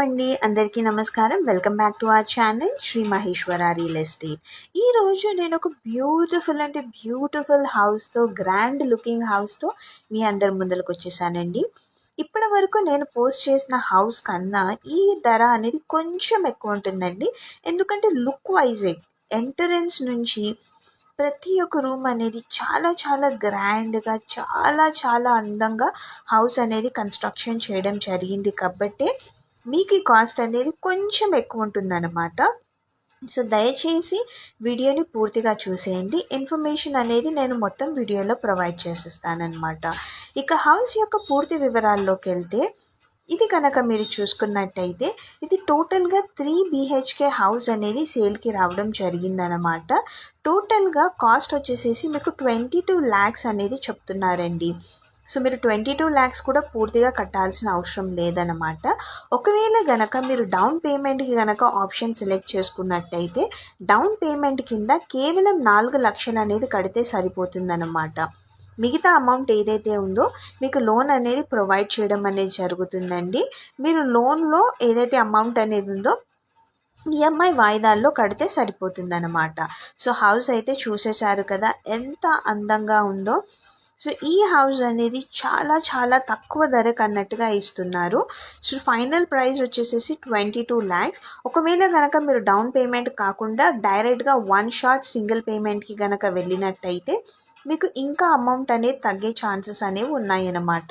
అండి అందరికీ నమస్కారం. Welcome back to our channel Shri Maheshwara real estate. ఈరోజు నేను ఒక బ్యూటిఫుల్ అంటే బ్యూటిఫుల్ హౌస్తో గ్రాండ్ లుకింగ్ హౌస్తో మీ అందరి ముందరకు వచ్చేసానండి. ఇప్పటి వరకు నేను పోస్ట్ చేసిన హౌస్ కన్నా ఈ ధర అనేది కొంచెం ఎక్కువ ఉంటుందండి. ఎందుకంటే లుక్ వైజే ఎంట్రన్స్ నుంచి ప్రతి ఒక్క రూమ్ అనేది చాలా చాలా గ్రాండ్గా చాలా చాలా అందంగా హౌస్ అనేది కన్స్ట్రక్షన్ చేయడం జరిగింది. కాబట్టి మీకు ఈ కాస్ట్ అనేది కొంచెం ఎక్కువ ఉంటుందన్నమాట. సో దయచేసి వీడియోని పూర్తిగా చూసేయండి. ఇన్ఫర్మేషన్ అనేది నేను మొత్తం వీడియోలో ప్రొవైడ్ చేసిస్తానమాట ఇక హౌస్ యొక్క పూర్తి వివరాల్లోకి వెళ్తే ఇది కనుక మీరు చూసుకున్నట్టయితే ఇది టోటల్గా త్రీ బీహెచ్కే హౌస్ అనేది సేల్కి రావడం జరిగిందనమాట టోటల్గా కాస్ట్ వచ్చేసేసి మీకు ట్వంటీ టూ ల్యాక్స్ అనేది చెప్తున్నారండి. సో మీరు ట్వంటీ టూ ల్యాక్స్ కూడా పూర్తిగా కట్టాల్సిన అవసరం లేదనమాట ఒకవేళ గనక మీరు డౌన్ పేమెంట్కి గనక ఆప్షన్ సెలెక్ట్ చేసుకున్నట్టయితే డౌన్ పేమెంట్ కింద కేవలం నాలుగు లక్షలు అనేది కడితే సరిపోతుందన్నమాట. మిగతా అమౌంట్ ఏదైతే ఉందో మీకు లోన్ అనేది ప్రొవైడ్ చేయడం అనేది జరుగుతుందండి. మీరు లోన్లో ఏదైతే అమౌంట్ అనేది ఉందో ఈఎంఐ వాయిదాల్లో కడితే సరిపోతుందన్నమాట. సో హౌస్ అయితే చూసేశారు కదా ఎంత అందంగా ఉందో. సో ఈ హౌస్ అనేది చాలా చాలా తక్కువ ధరకు అన్నట్టుగా ఇస్తున్నారు. సో ఫైనల్ ప్రైస్ వచ్చేసేసి ట్వంటీ టూ ల్యాక్స్. ఒకవేళ కనుక మీరు డౌన్ పేమెంట్ కాకుండా డైరెక్ట్గా వన్ షాట్ సింగిల్ పేమెంట్కి కనుక వెళ్ళినట్టయితే మీకు ఇంకా అమౌంట్ అనేది తగ్గే ఛాన్సెస్ అనేవి ఉన్నాయన్నమాట.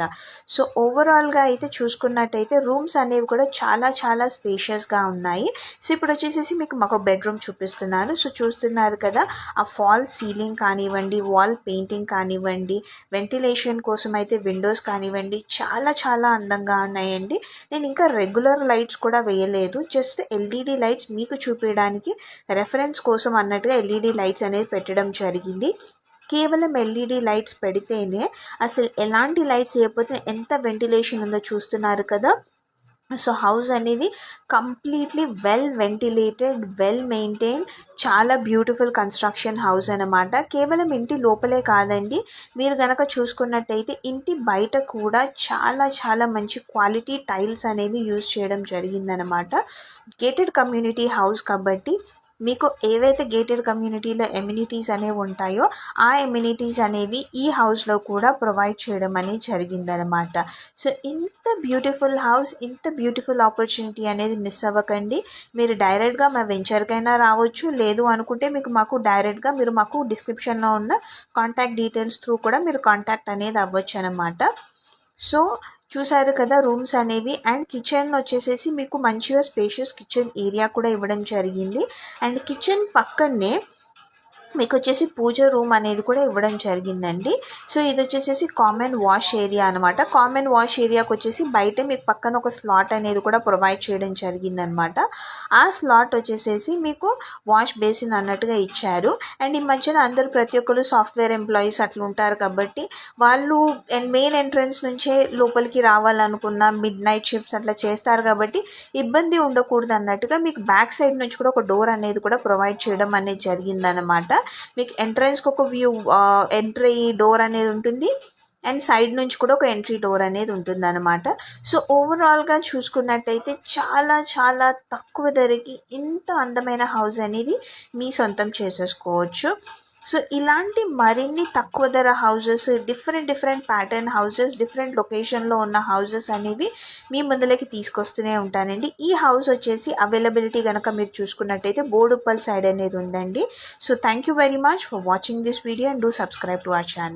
సో ఓవరాల్గా అయితే చూసుకున్నట్టయితే రూమ్స్ అనేవి కూడా చాలా చాలా స్పేషియస్గా ఉన్నాయి. సో ఇప్పుడు వచ్చేసేసి మీకు మాకు బెడ్రూమ్ చూపిస్తున్నాను. సో చూస్తున్నారు కదా ఆ ఫాల్ సీలింగ్ కానివ్వండి వాల్ పెయింటింగ్ కానివ్వండి వెంటిలేషన్ కోసం అయితే విండోస్ కానివ్వండి చాలా చాలా అందంగా ఉన్నాయండి. నేను ఇంకా రెగ్యులర్ లైట్స్ కూడా వేయలేదు. జస్ట్ ఎల్ఈడి లైట్స్ మీకు చూపించడానికి రెఫరెన్స్ కోసం అన్నట్టుగా ఎల్ఈడి లైట్స్ అనేది పెట్టడం జరిగింది. కేవలం ఎల్ఈడి లైట్స్ పెడితేనే అసలు ఎలాంటి లైట్స్ వేయకపోతే ఎంత వెంటిలేషన్ ఉందో చూస్తున్నారు కదా. సో హౌస్ అనేది completely well ventilated well maintain చాలా బ్యూటిఫుల్ కన్స్ట్రక్షన్ హౌస్ అనమాట కేవలం ఇంటి లోపలే కాదండి మీరు కనుక చూసుకున్నట్టయితే ఇంటి బయట కూడా చాలా చాలా మంచి క్వాలిటీ టైల్స్ అనేవి యూజ్ చేయడం జరిగిందనమాట గేటెడ్ కమ్యూనిటీ హౌస్ కాబట్టి మీకు ఏవైతే గేటెడ్ కమ్యూనిటీలో ఎమ్యూనిటీస్ అనేవి ఉంటాయో ఆ ఎమ్యూనిటీస్ అనేవి ఈ హౌస్లో కూడా ప్రొవైడ్ చేయడం అనేది జరిగిందనమాట సో ఇంత బ్యూటిఫుల్ హౌస్ ఇంత బ్యూటిఫుల్ ఆపర్చునిటీ అనేది మిస్ అవ్వకండి. మీరు డైరెక్ట్గా మా వెంచర్కైనా రావచ్చు. లేదు అనుకుంటే మీకు మాకు డైరెక్ట్గా మీరు మాకు డిస్క్రిప్షన్లో ఉన్న కాంటాక్ట్ డీటెయిల్స్ త్రూ కూడా మీరు కాంటాక్ట్ అనేది అవ్వచ్చు అనమాట సో చూసారు కదా రూమ్స్ అనేవి. అండ్ కిచెన్ వచ్చేసేసి మీకు మంచిగా స్పేషియస్ కిచెన్ ఏరియా కూడా ఇవ్వడం జరిగింది. అండ్ కిచెన్ పక్కనే మీకు వచ్చేసి పూజ రూమ్ అనేది కూడా ఇవ్వడం జరిగిందండి. సో ఇది వచ్చేసేసి కామన్ వాష్ ఏరియా అనమాట కామన్ వాష్ ఏరియాకి వచ్చేసి బయట మీకు పక్కన ఒక స్లాట్ అనేది కూడా ప్రొవైడ్ చేయడం జరిగిందనమాట ఆ స్లాట్ వచ్చేసేసి మీకు వాష్ బేసిన్ అన్నట్టుగా ఇచ్చారు. అండ్ ఈ మధ్యన అందరూ ప్రతి ఒక్కరు సాఫ్ట్వేర్ ఎంప్లాయీస్ అట్లా ఉంటారు కాబట్టి వాళ్ళు మెయిన్ ఎంట్రన్స్ నుంచే లోపలికి రావాలనుకున్న మిడ్ నైట్ షిఫ్ట్స్ అట్లా చేస్తారు కాబట్టి ఇబ్బంది ఉండకూడదు అన్నట్టుగా మీకు బ్యాక్ సైడ్ నుంచి కూడా ఒక డోర్ అనేది కూడా ప్రొవైడ్ చేయడం అనేది జరిగిందనమాట మీకు ఎంట్రన్స్కి ఒక వ్యూ ఎంట్రీ డోర్ అనేది ఉంటుంది. అండ్ సైడ్ నుంచి కూడా ఒక ఎంట్రీ డోర్ అనేది ఉంటుంది అనమాట సో ఓవరాల్గా చూసుకున్నట్టయితే చాలా చాలా తక్కువ ధరకి ఇంత అందమైన హౌస్ అనేది మీ సొంతం చేసేసుకోవచ్చు. సో ఇలాంటి మరిన్ని తక్కువ ధర houses different different pattern houses different లొకేషన్లో ఉన్న హౌజెస్ అనేవి మీ ముందులోకి తీసుకొస్తూనే ఉంటానండి. ఈ హౌస్ వచ్చేసి అవైలబిలిటీ కనుక మీరు చూసుకున్నట్టయితే బోర్డుప్పల్ సైడ్ అనేది ఉందండి. So thank you very much for watching this video and do subscribe to our channel